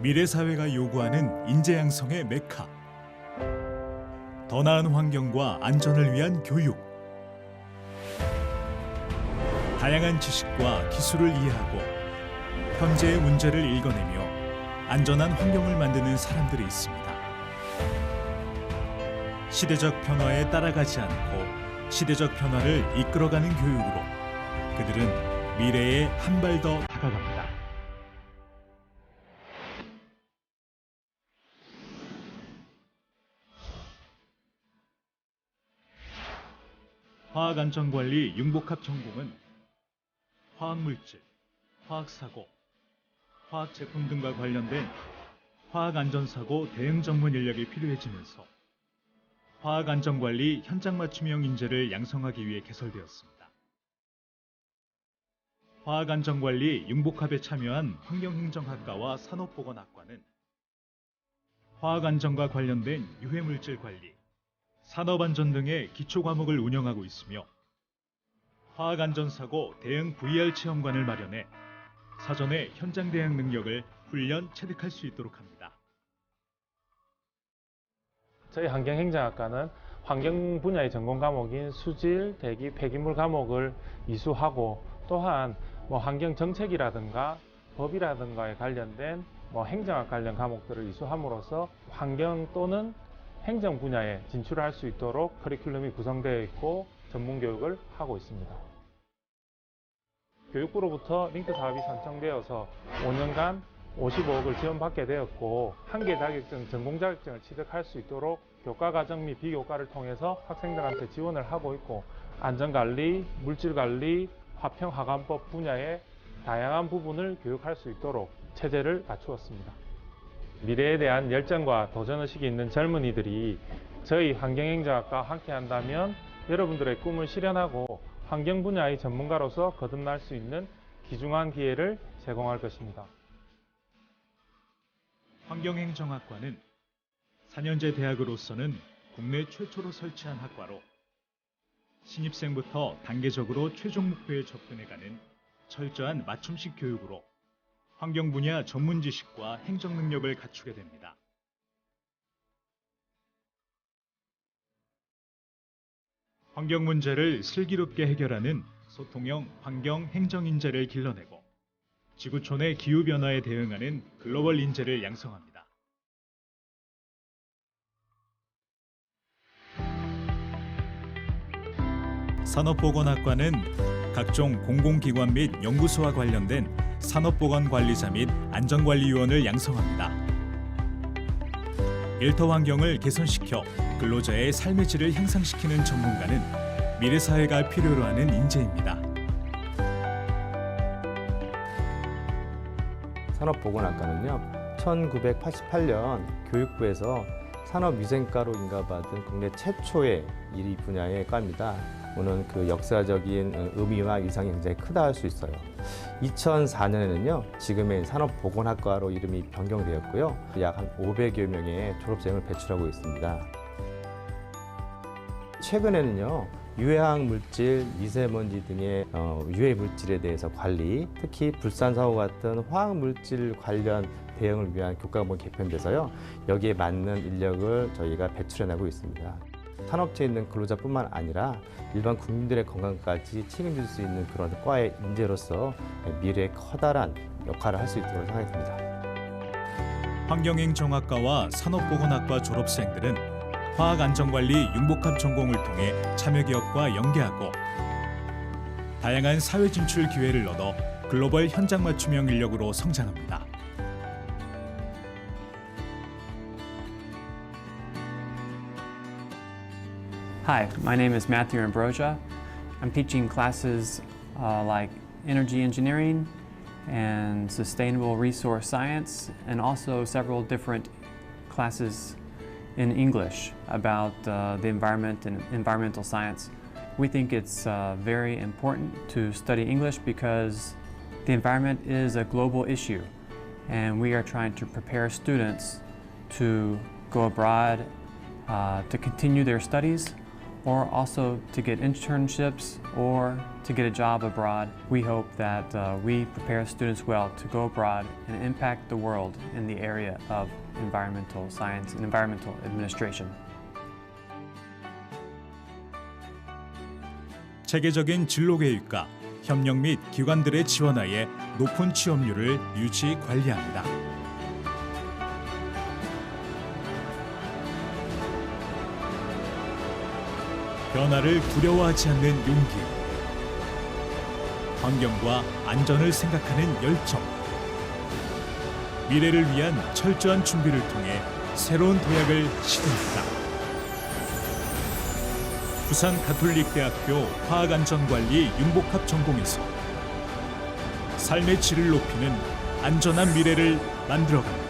미래 사회가 요구하는 인재 양성의 메카. 더 나은 환경과 안전을 위한 교육. 다양한 지식과 기술을 이해하고 현재의 문제를 읽어내며 안전한 환경을 만드는 사람들이 있습니다. 시대적 변화에 따라가지 않고 시대적 변화를 이끌어가는 교육으로 그들은 미래에 한 발 더 다가갑니다. 화학안전관리 융복합 전공은 화학물질, 화학사고, 화학제품 등과 관련된 화학안전사고 대응 전문 인력이 필요해지면서 화학안전관리 현장 맞춤형 인재를 양성하기 위해 개설되었습니다. 화학안전관리 융복합에 참여한 환경행정학과와 산업보건학과는 화학안전과 관련된 유해물질 관리, 산업안전 등의 기초 과목을 운영하고 있으며 화학안전사고 대응 VR 체험관을 마련해 사전에 현장 대응 능력을 훈련 체득할 수 있도록 합니다. 저희 환경행정학과는 환경 분야의 전공 과목인 수질, 대기, 폐기물 과목을 이수하고 또한 뭐 환경 정책이라든가 법이라든가에 관련된 뭐 행정학 관련 과목들을 이수함으로써 환경 또는 행정 분야에 진출할 수 있도록 커리큘럼이 구성되어 있고 전문 교육을 하고 있습니다. 교육부로부터 링크 사업이 선정되어서 5년간 55억을 지원받게 되었고 한 개 자격증, 전공 자격증을 취득할 수 있도록 교과 과정 및 비교과를 통해서 학생들한테 지원을 하고 있고 안전관리, 물질관리, 화평 화관법 분야의 다양한 부분을 교육할 수 있도록 체제를 갖추었습니다. 미래에 대한 열정과 도전의식이 있는 젊은이들이 저희 환경행정학과 함께 한다면 여러분들의 꿈을 실현하고 환경 분야의 전문가로서 거듭날 수 있는 귀중한 기회를 제공할 것입니다. 환경행정학과는 4년제 대학으로서는 국내 최초로 설치한 학과로 신입생부터 단계적으로 최종 목표에 접근해가는 철저한 맞춤식 교육으로 환경 분야 전문 지식과 행정 능력을 갖추게 됩니다. 환경 문제를 슬기롭게 해결하는 소통형 환경 행정 인재를 길러내고 지구촌의 기후 변화에 대응하는 글로벌 인재를 양성합니다. 산업보건학과는 각종 공공기관 및 연구소와 관련된 산업보건관리자 및 안전관리위원을 양성합니다. 일터 환경을 개선시켜 근로자의 삶의 질을 향상시키는 전문가는 미래 사회가 필요로 하는 인재입니다. 산업보건학과는요, 1988년 교육부에서 산업위생과로 인가받은 국내 최초의 이 분야의 과입니다. 오는 그 역사적인 의미와 위상이 굉장히 크다 할 수 있어요. 2004년에는요, 지금의 산업보건학과로 이름이 변경되었고요. 약 한 500여 명의 졸업생을 배출하고 있습니다. 최근에는요, 유해학 물질, 미세먼지 등의 어, 유해 물질에 대해서 관리, 특히 불산 사고 같은 화학 물질 관련 대응을 위한 교과목이 개편돼서요. 여기에 맞는 인력을 저희가 배출해내고 있습니다. 산업체에 있는 근로자뿐만 아니라 일반 국민들의 건강까지 책임질 수 있는 그런 과의 인재로서 미래에 커다란 역할을 할 수 있도록 생각했습니다. 환경행정학과와 산업보건학과 졸업생들은 화학안전관리 융복합 전공을 통해 참여기업과 연계하고 다양한 사회 진출 기회를 얻어 글로벌 현장 맞춤형 인력으로 성장합니다. Hi, my name is Matthew Ambrosia. I'm teaching classes uh, like energy engineering and sustainable resource science, and also several different classes in English about uh, the environment and environmental science. We think it's uh, very important to study English because the environment is a global issue, and we are trying to prepare students to go abroad uh, to continue their studies or also to get internships or to get a job abroad. We hope that uh, we prepare students well to go abroad and impact the world in the area of environmental science and environmental administration. 체계적인 진로 계획과 협력 및 기관들의 지원하에 높은 취업률을 유지 관리합니다. 변화를 두려워하지 않는 용기, 환경과 안전을 생각하는 열정, 미래를 위한 철저한 준비를 통해 새로운 도약을 시도합니다. 부산 가톨릭대학교 화학안전관리 융복합 전공에서 삶의 질을 높이는 안전한 미래를 만들어갑니다.